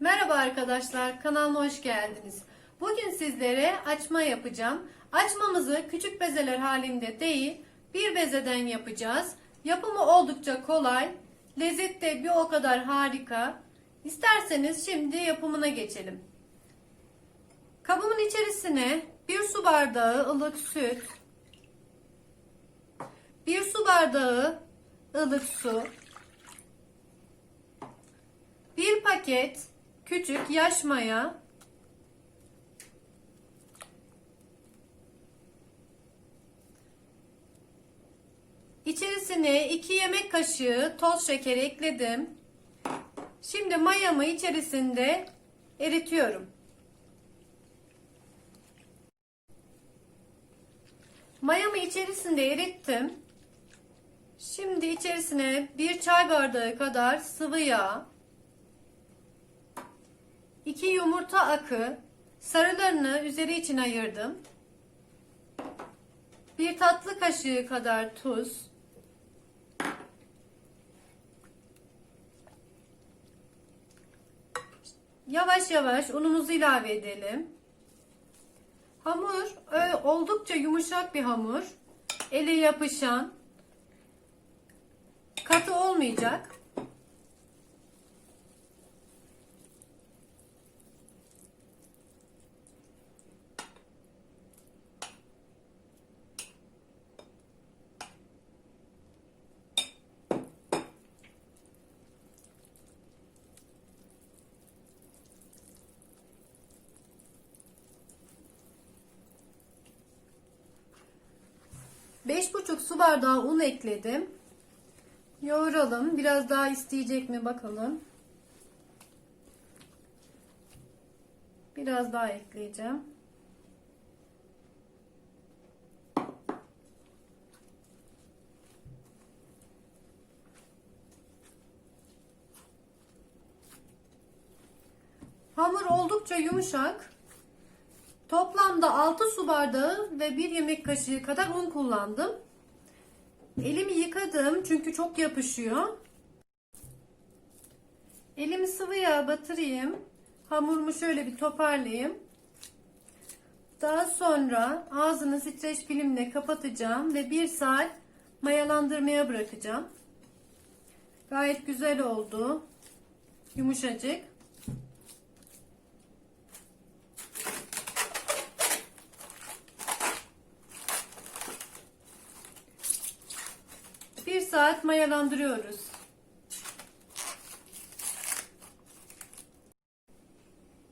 Merhaba arkadaşlar, kanalıma hoş geldiniz. Bugün sizlere açma yapacağım. Açmamızı küçük bezeler halinde değil, bir bezeden yapacağız. Yapımı oldukça kolay, lezzet de bir o kadar harika. İsterseniz şimdi yapımına geçelim. Kabımın içerisine bir su bardağı ılık süt, bir su bardağı ılık su, bir paket küçük yaş maya, içerisine 2 yemek kaşığı toz şeker ekledim. Şimdi mayamı içerisinde eritiyorum. Mayamı içerisinde erittim. Şimdi içerisine bir çay bardağı kadar sıvı yağ, 2 yumurta akı, sarılarını üzeri için ayırdım. 1 tatlı kaşığı kadar tuz, Yavaş yavaş unumuzu ilave edelim. Hamur oldukça yumuşak bir hamur. Ele yapışan, katı olmayacak. Buçuk su bardağı un ekledim. Yoğuralım. Biraz daha isteyecek mi bakalım. Biraz daha ekleyeceğim. Hamur oldukça yumuşak. Toplamda 6 su bardağı ve 1 yemek kaşığı kadar un kullandım. Elimi yıkadım çünkü çok yapışıyor. Elimi sıvı yağ batırayım. Hamurumu şöyle bir toparlayayım. Daha sonra ağzını streç filmle kapatacağım ve 1 saat mayalandırmaya bırakacağım. Gayet güzel oldu. Yumuşacık. Bir saat mayalandırıyoruz.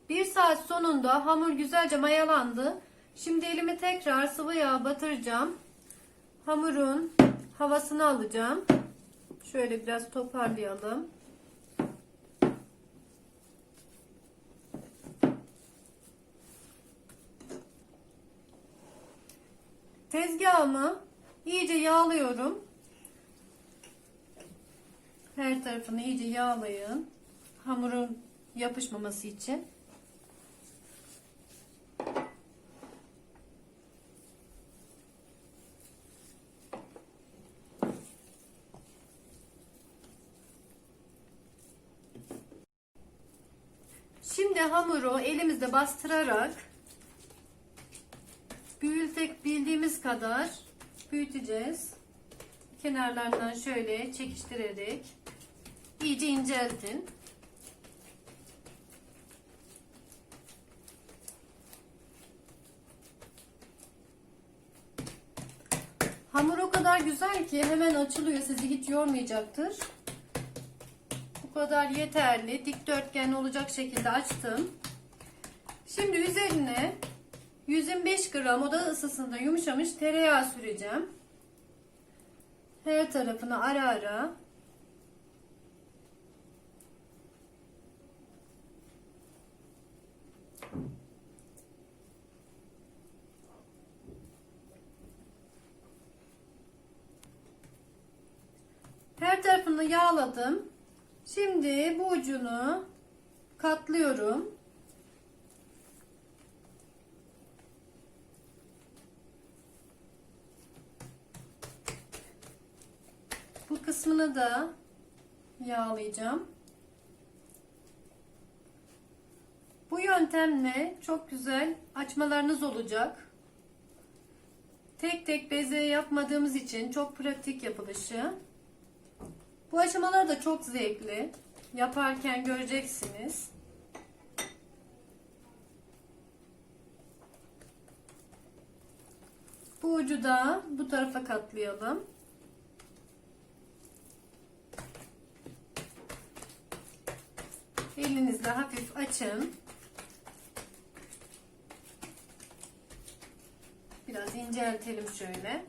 Bir saat sonunda hamur güzelce mayalandı. Şimdi elimi tekrar sıvı yağ batıracağım. Hamurun havasını alacağım. Şöyle biraz toparlayalım. Tezgahımı iyice yağlıyorum. Her tarafını iyice yağlayın. Hamurun yapışmaması için. Şimdi hamuru elimizde bastırarak büyütek bildiğimiz kadar büyüteceğiz. Kenarlarından şöyle çekiştirerek iyice inceltin. Hamur o kadar güzel ki hemen açılıyor. Sizi hiç yormayacaktır. Bu kadar yeterli. Dikdörtgen olacak şekilde açtım. Şimdi üzerine 125 gram oda ısısında yumuşamış tereyağı süreceğim. Her tarafını ara ara Her tarafını yağladım. Şimdi bu ucunu katlıyorum. Bu kısmını da yağlayacağım. Yöntemle çok güzel açmalarınız olacak. Tek tek beze yapmadığımız için çok pratik yapılışı. Bu aşamalar da çok zevkli. Yaparken göreceksiniz. Bu ucu da bu tarafa katlayalım. Elinizle hafif açın. Biraz inceltelim şöyle.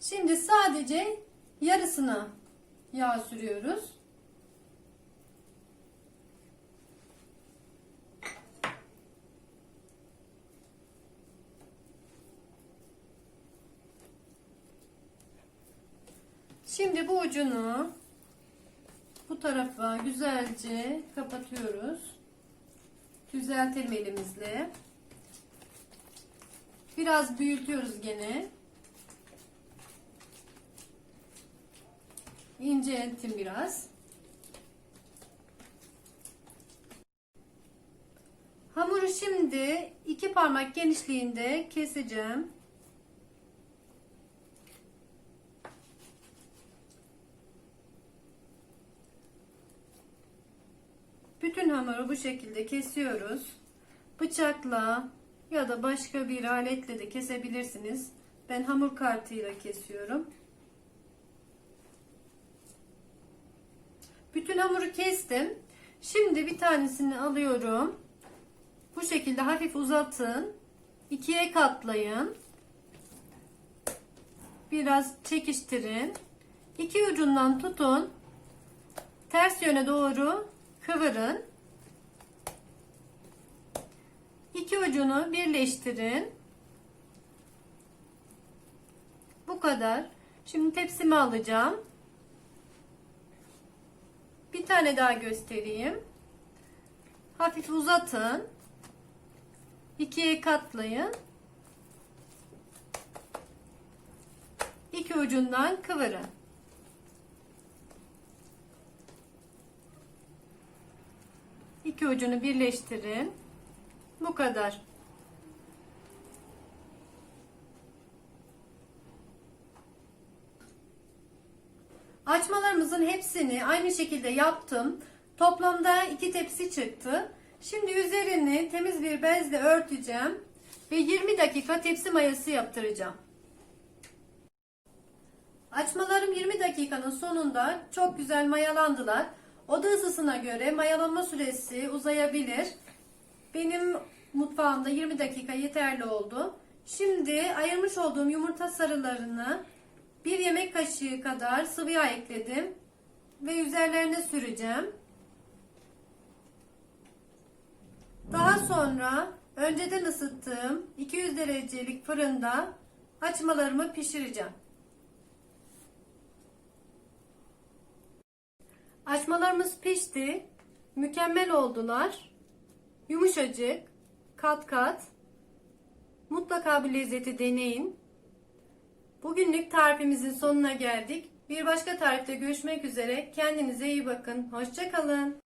Şimdi sadece yarısına yağ sürüyoruz. Şimdi bu ucunu bu tarafa güzelce kapatıyoruz. Düzeltelim elimizle. Biraz büyütüyoruz gene. İncelttim biraz. Hamuru şimdi iki parmak genişliğinde keseceğim. Bütün hamuru bu şekilde kesiyoruz. Bıçakla ya da başka bir aletle de kesebilirsiniz. Ben hamur kartıyla kesiyorum. Bütün hamuru kestim. Şimdi bir tanesini alıyorum. Bu şekilde hafif uzatın. ikiye katlayın. Biraz çekiştirin. İki ucundan tutun. Ters yöne doğru kıvırın. İki ucunu birleştirin. Bu kadar. Şimdi tepsimi alacağım. Bir tane daha göstereyim. Hafif uzatın. İkiye katlayın. İki ucundan kıvırın. İki ucunu birleştirin. Bu kadar. Açmalarımızın hepsini aynı şekilde yaptım. Toplamda iki tepsi çıktı. Şimdi üzerini temiz bir bezle örteceğim ve 20 dakika tepsi mayası yaptıracağım. Açmalarım 20 dakikanın sonunda çok güzel mayalandılar. Oda ısısına göre mayalanma süresi uzayabilir. Benim mutfağımda 20 dakika yeterli oldu. Şimdi ayırmış olduğum yumurta sarılarını bir yemek kaşığı kadar sıvı yağ ekledim ve üzerlerine süreceğim. Daha sonra önceden ısıttığım 200 derecelik fırında açmalarımı pişireceğim. Açmalarımız pişti. Mükemmel oldular. Yumuşacık, kat kat. Mutlaka bu lezzeti deneyin. Bugünlük tarifimizin sonuna geldik. Bir başka tarifte görüşmek üzere. Kendinize iyi bakın. Hoşçakalın.